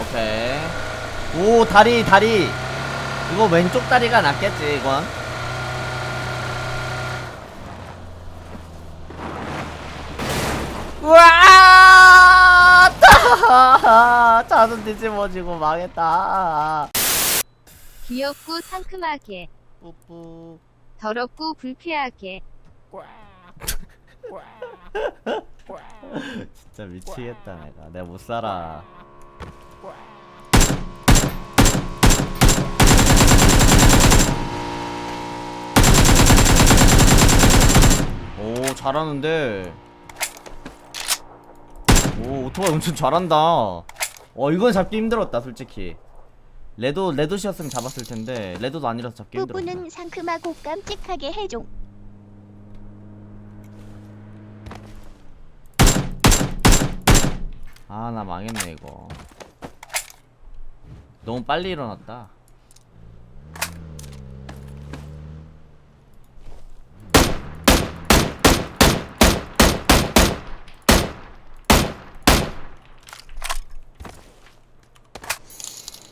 오케이. 오, 다리, 다리. 이거 왼쪽 다리가 낫겠지, 이건. 우와! 따! 자손 뒤집어지고 망했다. 귀엽고 상큼하게, 뿌뿌. 더럽고 불쾌하게. 진짜 미치겠다, 내가. 내가 못 살아. 오, 잘하는데. 오, 오토바이 운전 잘한다. 어, 이건 잡기 힘들었다, 솔직히. 레도, 레도시였으면 잡았을 텐데, 레도도 아니라서 잡기 힘들었다. 뿌뿌는 상큼하고 깜찍하게 해줘. 아, 나 망했네, 이거. 너무 빨리 일어났다.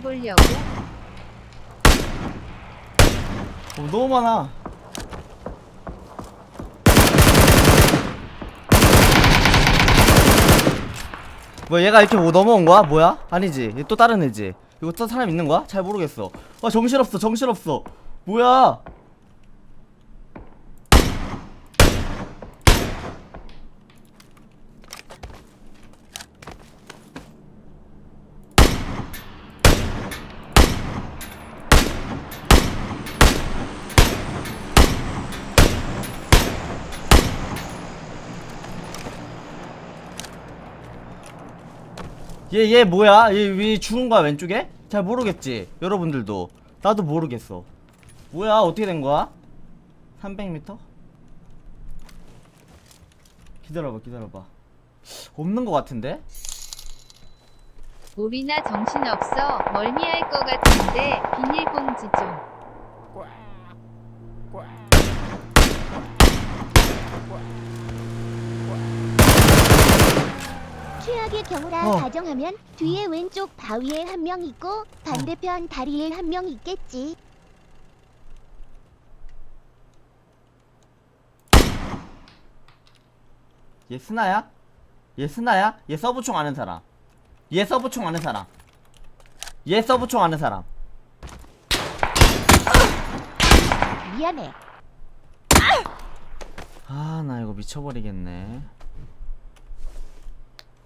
보려고. 어, 너무 많아 뭐 얘가 이렇게 뭐 넘어온 거야? 뭐야? 아니지 얘 또 다른 애지 이거 또 사람 있는 거야? 잘 모르겠어 아 정신없어 정신없어 뭐야 얘 얘 뭐야? 얘 왜 죽은 거야 왼쪽에? 잘 모르겠지 여러분들도 나도 모르겠어 뭐야 어떻게 된 거야? 300m? 기다려봐 기다려봐 없는 거 같은데? 우리나 정신없어. 멀미할 것 같은데 비닐봉지 좀. 최악의 경우라 어. 가정하면 뒤에 왼쪽 바위에 한 명 있고 반대편 다리에 한 명 있겠지. 얘 스나야? 얘 스나야? 얘 서브총 아는 사람 얘 서브총 아는 사람 얘 서브총 아는 사람 미안해. 아 나 이거 미쳐버리겠네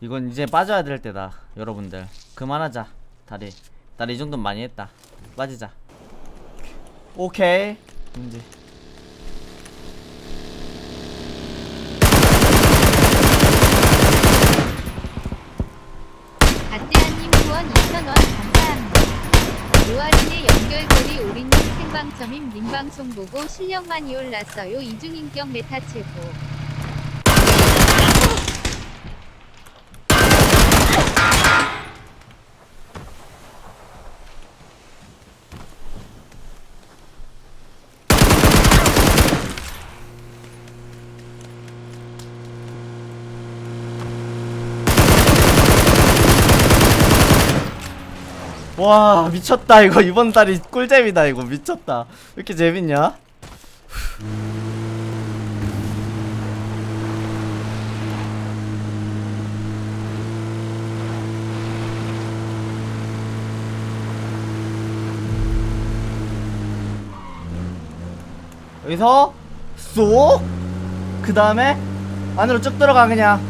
이건 이제 빠져야 될 때다 여러분들 그만하자 다리 다리 이 정도는 많이 했다 빠지자 오케이 이제 가떼아님 후원 2,000원 감사합니다. 노아린의 연결고리 오리님 생방점임 님방송 보고 실력 많이 올랐어요. 이중인격 메타 최고. 와 미쳤다. 이거 이번 달이 꿀잼이다 이거. 미쳤다. 왜 이렇게 재밌냐? 여기서 쏙! 그 다음에 안으로 쭉 들어가 그냥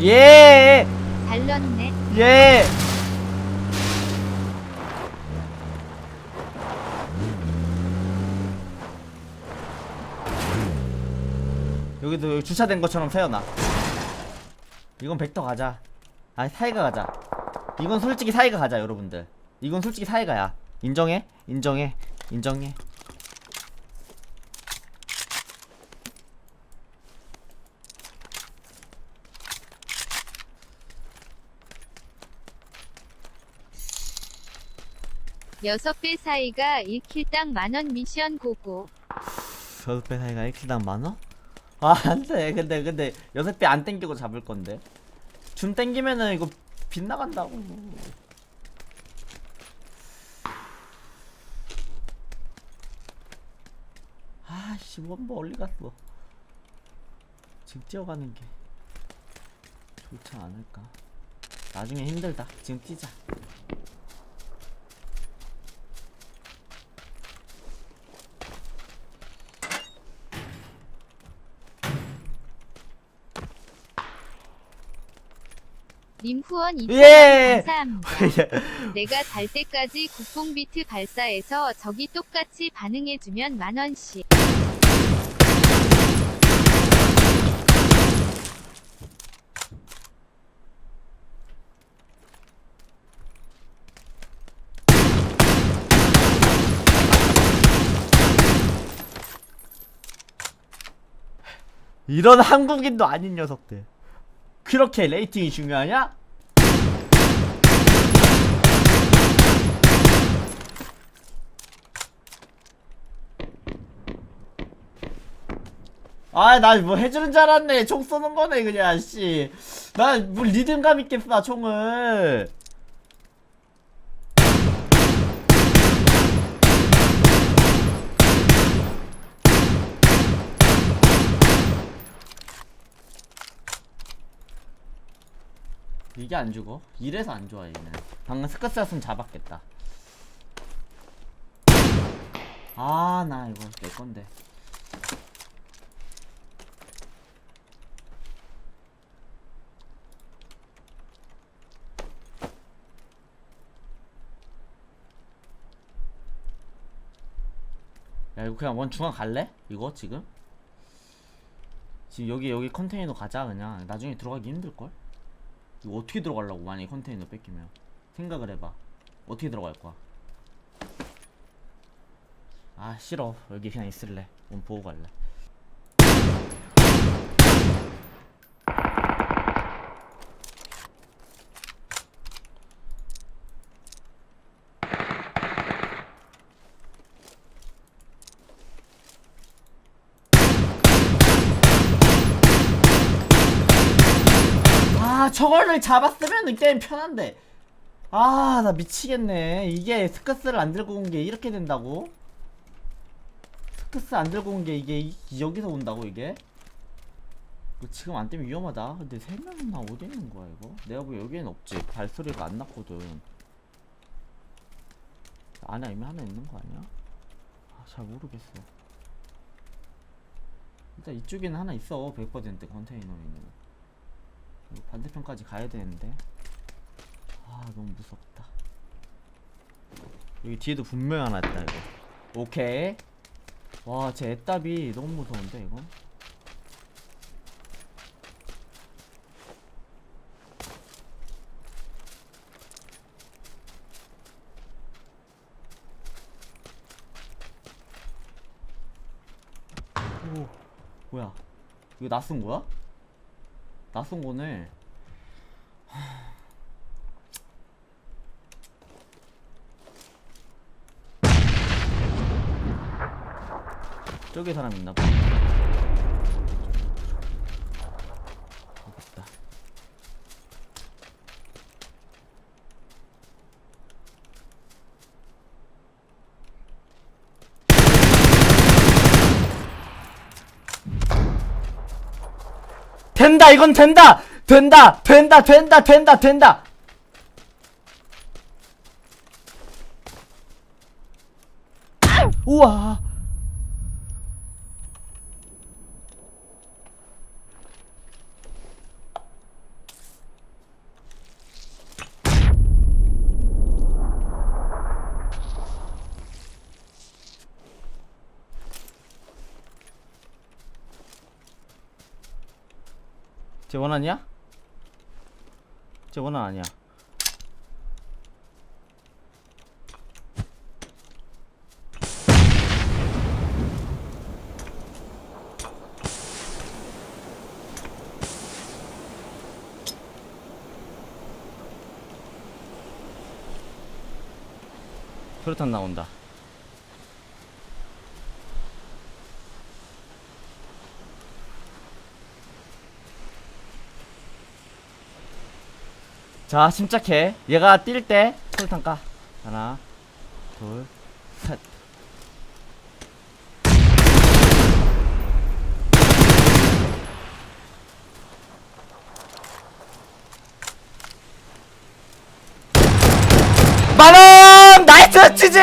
예! 잘 넣네. 예! 여기도 여기 주차된 것처럼 세워놔. 이건 벡터 가자. 아니, 사이가 가자. 이건 솔직히 사이가 가자, 여러분들. 이건 솔직히 사이가야. 인정해? 인정해. 인정해. 여섯 배 사이가 1킬당 만원 미션 고고. 여섯 배 사이가 1킬당 만 원? 아, 안 돼. 근데, 근데, 여섯 배안 땡기고 잡을 건데. 줌 땡기면은 이거 빗나간다고. 아씨, 뭔 멀리 갔어. 지금 뛰어가는 게 좋지 않을까. 나중에 힘들다. 지금 뛰자. 님 후원 2,000원 예! 감사합니다. 내가 달 때까지 국뽕 비트 발사해서 저기 똑같이 반응해주면 만 원씩. 이런 한국인도 아닌 녀석들. 그렇게 레이팅이 중요하냐? 아, 나 뭐 해주는 줄 알았네. 총 쏘는 거네, 그냥, 씨. 나 뭐 리듬감 있게 쏴, 총을. 이게 안 죽어? 이래서 안 좋아, 얘는. 방금 스커스였으면 잡았겠다. 아, 나 이거 내 건데. 야 이거 그냥 원 중앙 갈래? 이거 지금? 지금 여기 여기 컨테이너 가자 그냥 나중에 들어가기 힘들걸? 이거 어떻게 들어가려고 만약에 컨테이너 뺏기면? 생각을 해봐. 어떻게 들어갈 거야? 아 싫어. 여기 그냥 있을래. 원 보고 갈래 아 저거를 잡았으면 이 게임 편한데 아 나 미치겠네 이게 스커스를 안 들고 온 게 이렇게 된다고? 스커스 안 들고 온 게 이게 이- 여기서 온다고 이게? 지금 안 뜨면 위험하다 근데 세 명은 나 어디 있는 거야 이거? 내가 보기 여기엔 없지 발소리가 안 났거든 안에 이미 하나 있는 거 아니야? 아, 잘 모르겠어 일단 이쪽에는 하나 있어 100% 컨테이너에는 이거 반대편까지 가야 되는데. 아 너무 무섭다. 여기 뒤에도 분명 하나 있다 이거. 오케이. 와제 애답이 너무 무서운데 이거 오 뭐야? 이거 낯선 거야? 낯선 거네. 저기 사람 있나 봐. 된다 이건 된다. 된다 된다 된다 된다 된다 우와 쟤 원하냐? 쟤 원한 아니야 그렇단 나온다 자 침착해. 얘가 뛸때 소리탄 까 하나 둘셋. 만원! 나이스 치지